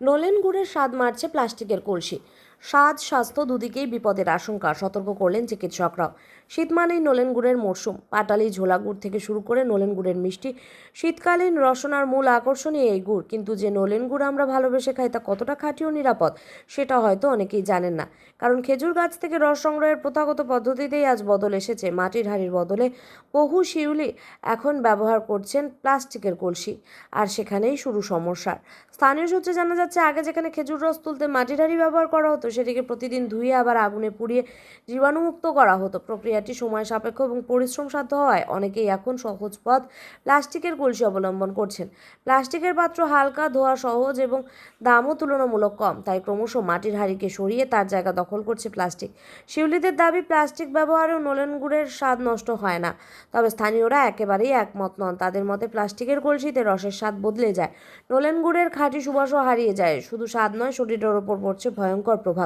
নলেন গুড়ের স্বাদ মারছে প্লাস্টিকের কলসি। স্বাদ, স্বাস্থ্য দুদিকেই বিপদের আশঙ্কা। সতর্ক করলেন চিকিৎসকরাও শীত মানেই নলেন গুড়ের মরশুম পাটালি ঝোলা গুড় থেকে শুরু করে নলেন গুড়ের মিষ্টি। শীতকালীন রসনার মূল আকর্ষণই এই গুড়। কিন্তু যে নলেন গুড় আমরা ভালোবেসে খাই তা কতটা খাঁটি ও নিরাপদ, সেটা হয়তো অনেকেই জানেন না। কারণ খেজুর গাছ থেকে রস সংগ্রহের প্রথাগত পদ্ধতিতেই আজ বদল এসেছে। মাটির হাঁড়ির বদলে বহু শিউলি এখন ব্যবহার করছেন প্লাস্টিকের কলসি। আর সেখানেই শুরু সমস্যার। স্থানীয় সূত্রে জানা যাচ্ছে, আগে যেখানে খেজুর রস তুলতে মাটির হাঁড়ি ব্যবহার করা হতো সেটিকে প্রতিদিন ধুয়ে আবার আগুনে পুড়িয়ে জীবাণুমুক্ত করা হতো। প্রক্রিয়াটি সময় সাপেক্ষ এবং পরিশ্রম সাধ্য হওয়ায় অনেকেই এখন সহজ পথ প্লাস্টিকের কলসি অবলম্বন করছেন। প্লাস্টিকের পাত্র হালকা, ধোয়া সহজ এবং দামও তুলনামূলক কম, তাই ক্রমশ মাটির হাঁড়িকে সরিয়ে তার জায়গা দখল করছে প্লাস্টিক। শিউলিদের দাবি, প্লাস্টিক ব্যবহারেও নলেন গুড়ের স্বাদ নষ্ট হয় না। তবে স্থানীয়রা একেবারেই একমত নন, তাদের মতে প্লাস্টিকের কলসিতে রসের স্বাদ বদলে যায়। নলেন গুড়ের খাঁটি সুবাসও হারিয়ে যায়। শুধু স্বাদ নয়, শরীরের ওপর পড়ছে ভয়ঙ্কর প্রভাব।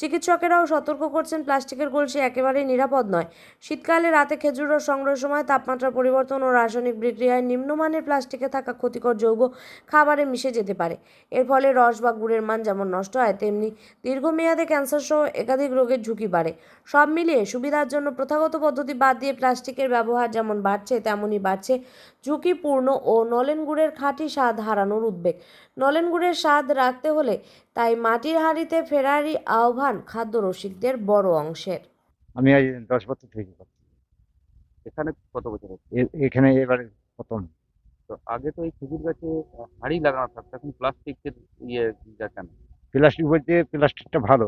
চিকিৎসকেরাও সতর্ক করছেন, প্লাস্টিকের কলসি একেবারেই নিরাপদ নয়। শীতকালে রাতে খেজুর রস সংগ্রহের সময় তাপমাত্রা পরিবর্তন ও রাসায়নিক বিক্রিয়ায় নিম্নমানের প্লাস্টিকে থাকা ক্ষতিকর যৌগ খাবারে মিশে যেতে পারে। এর ফলে রস বা গুড়ের মান যেমন নষ্ট হয়, তেমনি দীর্ঘমেয়াদে ক্যান্সার সহ একাধিক রোগের ঝুঁকি বাড়ে। সব মিলিয়ে সুবিধার জন্য প্রথাগত পদ্ধতি বাদ দিয়ে প্লাস্টিকের ব্যবহার যেমন বাড়ছে, তেমনই বাড়ছে ঝুঁকিপূর্ণ ও নলেন গুড়ের খাঁটি স্বাদ হারানোর উদ্বেগ। নলেন গুড়ের স্বাদ রাখতে হলে তাই মাটির হাঁড়িতে ফেরারি আহ্বান খাদ্য রসিকদের বড় অংশের। আমি এই দশ বছর থেকে করছি। এখানে কত বছর এখানে এবারে প্রথম। তো আগে তো এই খেজুর গাছে হাড়ি লাগানো থাকতো এখন প্লাস্টিকের ইয়ে যা কেন? প্লাস্টিক বলতে প্লাস্টিকটা ভালো।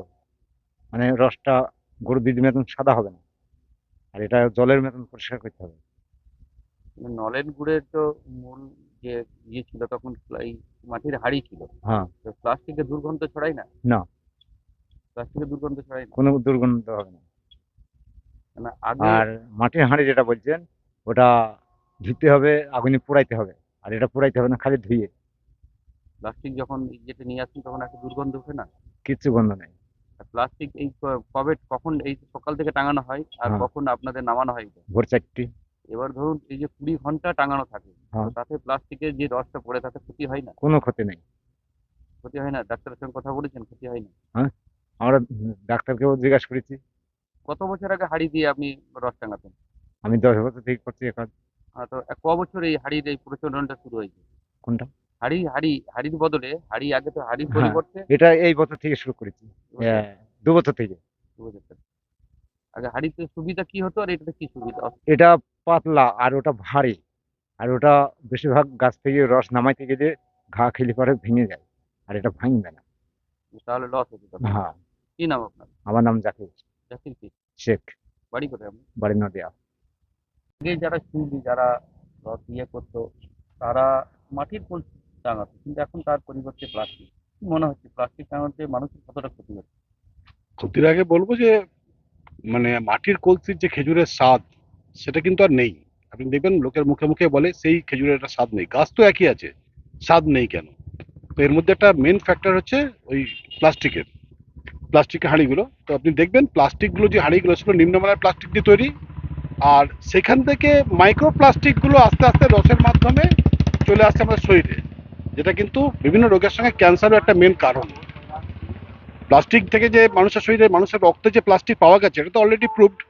মানে রসটা গরু দিদি মতন সাদা হবে না। আর এটা জলের মতন পরিষ্কার করতে হবে। মানে নলেন গুড়ের তো মূল যে ইয়ে ছিল তখন এই মাটির হাড়ি ছিল। হ্যাঁ। তো প্লাস্টিকের দুর্গন্ধ ছড়াই না? না। প্লাস্টিকের দুর্গন্ধ ছড়াই না? কোনো দুর্গন্ধ হবে না। মানে আগে আর মাটির হাঁড়ি যেটা বলছেন ওটা ধুতে হবে আগুনে পোড়াইতে হবে। আর এটা পোড়াইতে হবে না খালি ধুয়ে। প্লাস্টিক যখন যেটা নিয়ে আসেন তখন একটা দুর্গন্ধ ওঠে না? কিচ্ছু গন্ধ নেই। প্লাস্টিক এই কবে কখন এই সকাল থেকে টাঙানো হয়? আর হ্যাঁ। কখন আপনাদের নামানো হয় ভোর চারটি। এবার ধরুন এই যে কুড়ি ঘণ্টা টাঙানো থাকে হ্যাঁ। তাতে প্লাস্টিকের যে রসটা পড়ে তাতে ক্ষতি হয় না? কোনো ক্ষতি নেই। ক্ষতি হয় না? ডাক্তারের সঙ্গে কথা বলেছেন? ক্ষতি হয় না? আমরা ডাক্তারকেও জিজ্ঞাসা করেছি। কত বছর আগে হাড়ি দিয়ে আপনি রস টাঙাতেন? আমি দশ বছর থেকে করছি এখন। আহ, তো এক ক বছর এই হাড়ির এই প্রচলনটা শুরু হয়েছে? কোনটা? হাড়ি হাড়ি হাড়ির বদলে হাড়ি আগে তো হাড়ির হ্যাঁ। পরিবর্তে এটা এই বছর থেকে শুরু করেছি। হ্যাঁ, দু বছর থেকে। দু বছর। ধরে। আগে হাড়িতে সুবিধা কি হতো আর এটাতে কি সুবিধা? এটা পাতলা আর ওটা ভারী। আর ওটা বেশিরভাগ গাছ থেকে রস নামাইতে গেলে ঘা খেলে পরে ভেঙে যায় আর এটা ভাঙবে না। তাহলে লস হতো তখন। হ্যাঁ। কি নাম আপনার? আমার নাম জাকির। জাকির কি? শেখ। বাড়ি কোথায় আপনার? বাড়ি নদিয়া। আগে যারা শিল্পী যারা রস ইয়ে করতো তারা মাটির কলসি টাঙাতো কিন্তু এখন তার পরিবর্তে প্লাস্টিক। কি মনে হচ্ছে? প্লাস্টিক টাঙাতে মানুষের কতটা ক্ষতি হচ্ছে? ক্ষতির আগে বলব যে মানে মাটির কলসির যে খেজুরের স্বাদ সেটা কিন্তু আর নেই। আপনি দেখবেন লোকের মুখে মুখে বলে, সেই খেজুরের একটা স্বাদ নেই। গাছ তো একই আছে, স্বাদ নেই কেন? তো এর মধ্যে একটা মেন ফ্যাক্টর হচ্ছে ওই প্লাস্টিকের প্লাস্টিকের হাঁড়িগুলো। তো আপনি দেখবেন প্লাস্টিকগুলো যে হাঁড়িগুলো সেগুলো নিম্নমানের প্লাস্টিক দিয়ে তৈরি, আর সেখান থেকে মাইক্রো প্লাস্টিকগুলো আস্তে আস্তে রসের মাধ্যমে চলে আসছে আমাদের শরীরে, যেটা কিন্তু বিভিন্ন রোগের সঙ্গে ক্যান্সারও একটা মেন কারণ। প্লাস্টিক থেকে যে মানুষের শরীরে মানুষের রক্তে যে প্লাস্টিক পাওয়া গেছে, এটা তো অলরেডি প্রুভড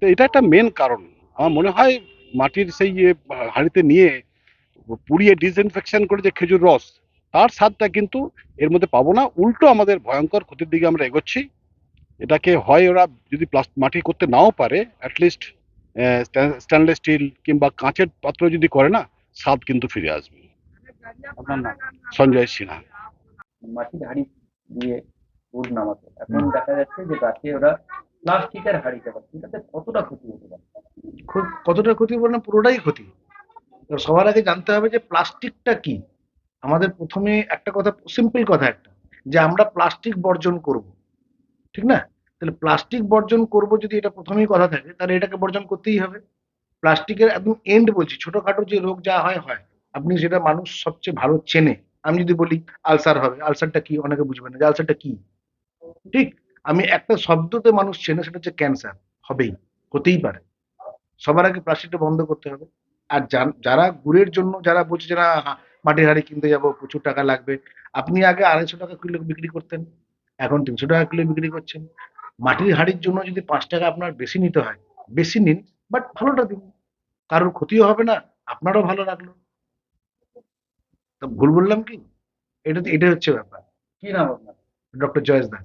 তো এটা একটা মেন কারণ। আমার মনে হয় মাটির সেই ইয়ে হাঁড়িতে নিয়ে পুড়িয়ে ডিসইনফেকশন করে যে খেজুর রস তার স্বাদটা কিন্তু এর মধ্যে পাবো না। উল্টো আমাদের ভয়ঙ্কর ক্ষতির দিকে আমরা এগোচ্ছি। এটাকে হয় ওরা যদি প্লাস মাটি করতে নাও পারে অ্যাটলিস্ট স্টেনলেস স্টিল কিংবা কাঁচের পাত্র যদি করে না স্বাদ কিন্তু ফিরে আসবে। আপনার নাম? সঞ্জয় সিনহা। মাটির হাড়ি দিয়ে গুড় নামাতো। এখন দেখা যাচ্ছে যে গাছে ওরা প্লাস্টিকের হাড়ি চাপাচ্ছে এটাতে কতটা ক্ষতি হতে কতটা ক্ষতি বলে না পুরোটাই ক্ষতি। সবার আগে জানতে হবে যে প্লাস্টিকটা কি? আমাদের প্রথমে একটা কথা সিম্পল কথা একটা, যে আমরা প্লাস্টিক বর্জন করব। ঠিক না? তাহলে প্লাস্টিক বর্জন করব যদি এটা প্রথমেই কথা থাকে, তাহলে এটাকে বর্জন করতেই হবে। প্লাস্টিকের একদম এন্ড বলছি, ছোটখাটো যে রোগ যা হয় হয়। আপনি সেটা মানুষ সবচেয়ে ভালো চেনে। আমি যদি বলি, আলসার হবে। আলসারটা কি? অনেকে বুঝবে না যে আলসারটা কি। ঠিক? আমি একটা শব্দতে মানুষ চেনে, সেটা হচ্ছে ক্যান্সার। হবেই, হতেই পারে। সবার আগে প্লাস্টিকটা বন্ধ করতে হবে। আর যারা গুড়ের জন্য যারা বলছে যারা মাটির হাঁড়ি কিনতে যাব প্রচুর টাকা লাগবে। আপনি আগে আড়াইশো টাকা কিলো বিক্রি করতেন এখন তিনশো টাকা কিলো বিক্রি করছেন। মাটির হাঁড়ির জন্য যদি পাঁচ টাকা আপনার বেশি নিতে হয় বেশি নিন বাট ভালোটা দিন। কারোর ক্ষতিও হবে না আপনারও ভালো লাগল। তা ভুল বললাম কি? এটা এটাই হচ্ছে ব্যাপার। কি নাম আপনার? ডক্টর জয়েশ দা